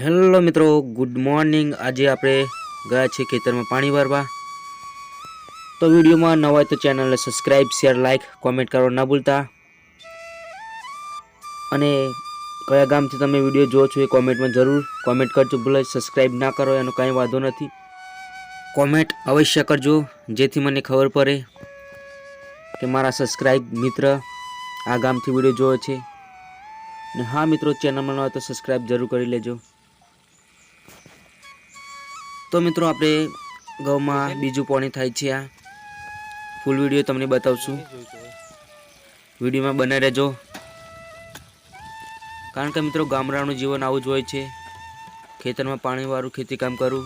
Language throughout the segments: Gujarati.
હેલો મિત્રો, ગુડ મોર્નિંગ. આજે આપણે ગયા છીએ ખેતરમાં પાણી ભરવા તો વિડીયોમાં નવા હોય તો ચેનલને સબસ્ક્રાઈબ શેર, લાઇક, કોમેન્ટ કરવા ના ભૂલતા. અને કયા ગામથી તમે વીડિયો જુઓ છો એ કોમેન્ટમાં જરૂર કોમેન્ટ કરજો. ભૂલે સબસ્ક્રાઈબ ના કરો, એનો કાંઈ વાંધો નથી. કોમેન્ટ અવશ્ય કરજો, જેથી મને ખબર પડે કે મારા સબસ્ક્રાઈબ મિત્ર આ ગામથી વીડિયો જોવે છે. અને હા મિત્રો, ચેનલમાં ન હોય તો સબસ્ક્રાઈબ જરૂર કરી લેજો. તો મિત્રો આપણે ઘઉંમાં બીજું પાણી થાય છે આ. ફૂલ વીડિયો તમને બતાવશું. વિડીયોમાં બને રહેજો. કારણ કે મિત્રો ગામડાનું જીવન આવું જ હોય છે. ખેતરમાં પાણીવાળું ખેતી કામ કરું.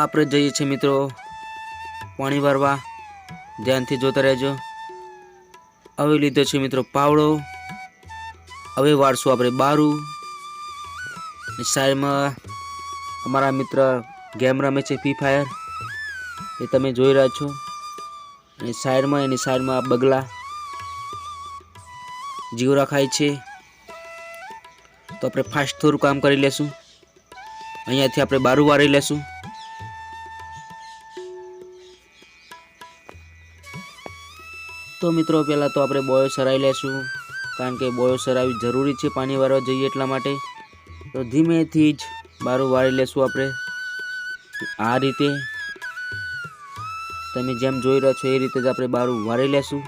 આપણે જઈએ છીએ મિત્રો પાણી વારવા ધ્યાનથી જોતા રહેજો. હવે લીધો છે મિત્રો પાવડો. હવે વાળશું આપણે બારું. સાઈડમાં અમારા મિત્ર ગેમ રમે છે ફ્રી ફાયર એ તમે જોઈ રહ્યા છો. અને સાઈડમાં એની સાઈડમાં બગલા જીવરા ખાય છે. તો આપણે ફાસ્ટ થોડું કામ કરી લેશું. અહીંયાથી આપણે બારું વાળી લેશું. તો મિત્રો, પહેલાં તો આપણે બોયો સરાવી લેશું. કારણ કે બોયો સરાવી જરૂરી છે પાણી વાળવા જઈએ એટલા માટે. તો ધીમેથી જ બારું વાળી લેશું આપણે. આ રીતે તમે જેમ જોઈ રહ્યા છો એ રીતે જ આપણે બારું વાળી લેશું.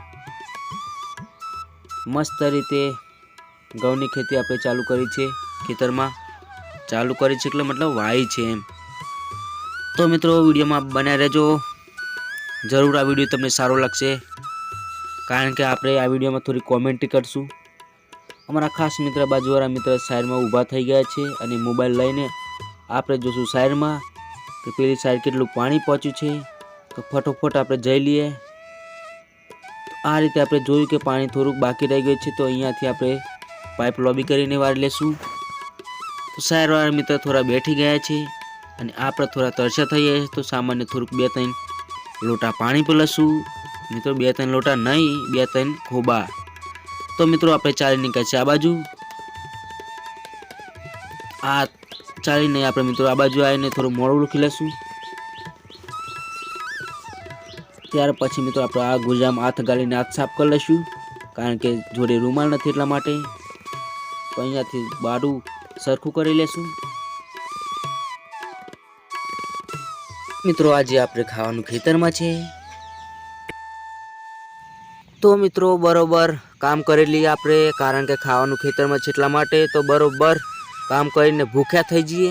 મસ્ત રીતે ઘઉંની ખેતી આપણે ચાલુ કરી છે ખેતરમાં. ચાલુ કરી છે એટલે મતલબ વાઈ છે એમ. તો મિત્રો, વિડીયોમાં બન્યા રહેજો. જરૂર આ વીડિયો તમને સારો લાગશે. કારણ કે આપણે આ વિડીયોમાં થોડી કોમેન્ટ કરશું. અમારા ખાસ મિત્ર, બાજુવાળા મિત્ર સાઈડમાં ઊભા થઈ ગયા છે અને મોબાઈલ લઈને આપણે જોશું સાઈડમાં કે પેલી સાઈડ કેટલું પાણી પહોંચ્યું છે. તો ફટોફટ આપણે જઈ લઈએ. આ રીતે આપણે જોયું કે પાણી થોડુંક બાકી રહી ગયું છે, તો અહીંયાથી આપણે પાઇપ લોબી કરીને વાળી લેશું. તો સાઈડવાળા મિત્ર થોડા બેઠી ગયા છે અને આપણે થોડા તરસ્યા થઈ ગયા છે, તો સામાન્ય થોડુંક બે ત્રણ લોટા પાણી પીલશું મિત્રો, બે ત્રણ લોટા નહીં, બે ત્રણ ખોબા. તો મિત્રો, આપણે ચાલી નીકળ્યા છે આ બાજુ. આ ચાલી નહીં આપણે મિત્રો આ બાજુ આવીને થોડું મોડું લખી લેશું. ત્યાર પછી મિત્રો આપણે આ ગુજામાં હાથ ગાળીને હાથ સાફ કરી લઈશું કારણ કે જોડે રૂમાલ નથી એટલા માટે. તો અહીંયાથી બારું સરખું કરી લેશું. મિત્રો આજે આપણે ખાવાનું ખેતરમાં છે. તો મિત્રો બરોબર કામ કરેલી આપણે, કારણ કે ખાવાનું ખેતરમાં છે એટલા માટે, તો બરોબર કામ કરીને ભૂખ્યા થઈ જઈએ.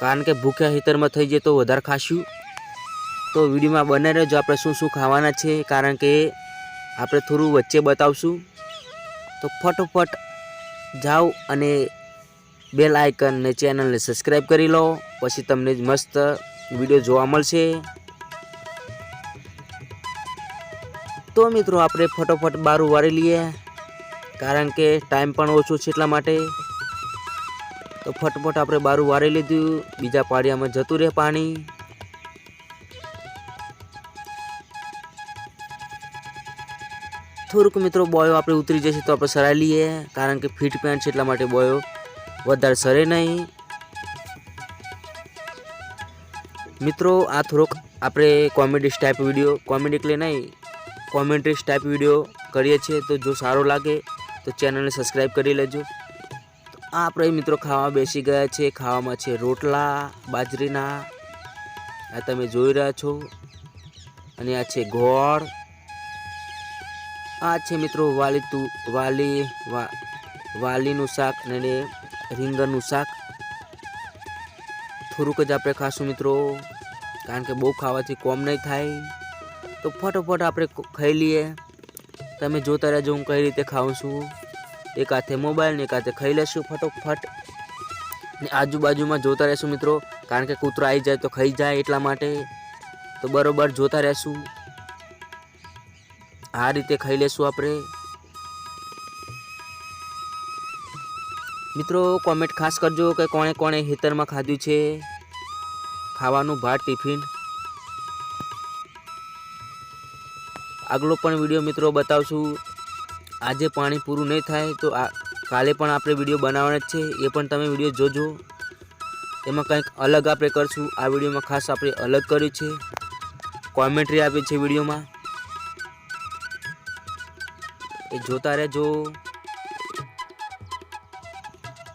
કારણ કે ભૂખ્યા હિતરમાં થઈ જઈએ તો વધારે ખાશું. તો વિડીયોમાં બને રહેજો, આપણે શું શું ખાવાના છે, કારણ કે આપણે થોડું વચ્ચે બતાવશું. તો ફટોફટ જાઓ અને બેલ આઇકન ને ચેનલને સબસ્ક્રાઈબ કરી લો. પછી તમને મસ્ત વીડિયો જોવા મળશે. તો મિત્રો, આપણે ફટોફટ બારું વાળી લઈએ. કારણ કે ટાઈમ પણ ઓછો છે એટલા માટે. તો ફટફટ આપણે બારું વાળી લીધું. બીજા પાડિયામાં જતું રહે પાણી. થોડુંક મિત્રો બોયો આપણે ઉતરી જશે તો આપણે સરાઈ લઈએ. કારણ કે ફિટ પેન્ટ છે એટલા માટે બોયો. વધારે સરે નહીં. મિત્રો, આ થોડોક આપણે કોમેડી ટાઈપ વીડિયો. કોમેડી એટલે નહીં કોમેન્ટ્રી ટાઈપ વીડિયો કરીએ છીએ. તો જો સારો લાગે, તો ચેનલને સબસ્ક્રાઈબ કરી લેજો. આ આપણે મિત્રો ખાવા બેસી ગયા છે. ખાવામાં છે રોટલા, બાજરીના. આ તમે જોઈ રહ્યા છો. અને આ છે ગોળ. આ છે મિત્રો વાલી તું, વાલી વાલીનું શાક અને રીંગણનું શાક. થોડુંક જ આપણે ખાશું મિત્રો, કારણ કે બહુ ખાવાથી કોમ નહીં થાય. તો ફટોફટ આપણે ખાઈ લઈએ. તમે જોતા રહેજો હું કઈ રીતે ખાઉં છું. એક હાથે મોબાઈલ ને એક હાથે ખાઈ લેશું ફટોફટ. ને આજુબાજુમાં જોતા રહેશું મિત્રો, કારણ કે કૂતરો આવી જાય તો ખાઈ જાય એટલા માટે. તો બરોબર જોતા રહેશું. આ રીતે ખાઈ લેશું આપણે. મિત્રો કોમેન્ટ ખાસ કરજો કે કોણે કોણે હેતરમાં ખાધું છે. ખાવાનું, ભાત, ટિફિન. આગલો પણ વીડિયો મિત્રો બતાવશું. આજે પાણી પૂરું નહીં થાય તો આ કાલે પણ આપણે વીડિયો બનાવવાના જ છે. એ પણ તમે વીડિયો જોજો. એમાં કંઈક અલગ આપણે કરશું. આ વિડીયોમાં ખાસ આપણે અલગ કર્યું છે. કોમેન્ટ્રી આપી છે વિડીયોમાં. એ જોતા રહેજો.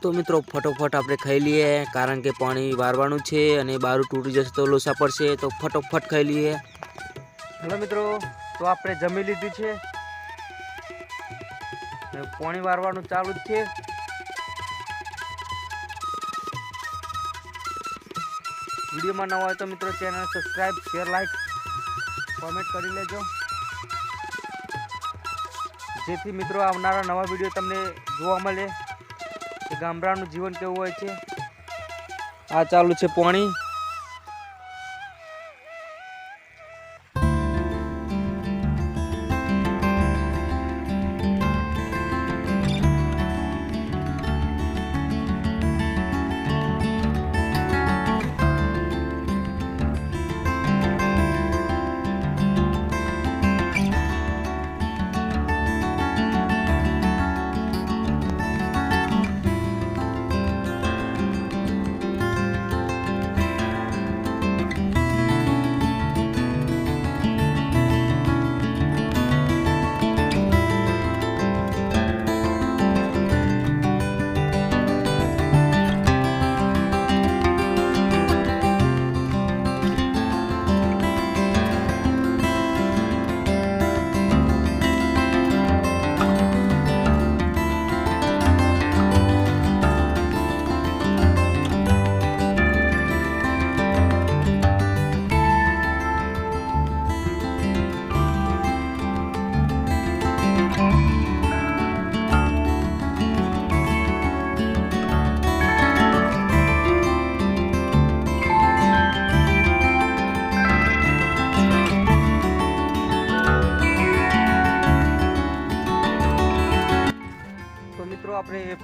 તો મિત્રો, ફટોફટ આપણે ખાઈ લઈએ, કારણ કે પાણી વારવાનું છે અને બારું તૂટી જશે તો લોસા પડશે. તો ફટોફટ ખાઈ લઈએ. હેલો મિત્રો, તો આપણે જમી લીધું છે. પાણી વારવાનું ચાલુ છે. વિડીયોમાં નવા હોય તો મિત્રો channel subscribe share like comment કરી લેજો. જેથી મિત્રો આવનારા નવા વીડિયો તમને જોવા મળે. કે ગામડાનું જીવન કેવું હોય છે? આ ચાલુ છે પાણી.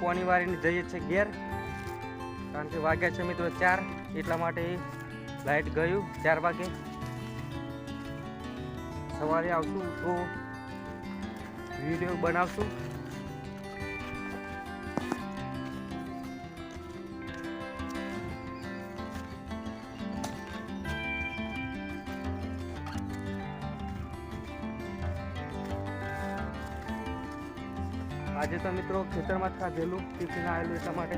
પોણી વાળીને જઈએ છીએ ઘેર. કારણ કે વાગ્યા છે મિત્રો ચાર, એટલા માટે લાઈટ ગયું ચાર વાગે. સવારે આવશું તો વીડિયો બનાવશું. આજે તો મિત્રો ખેતરમાં જ ખાધેલું ટિફિન આવેલું એટલા માટે.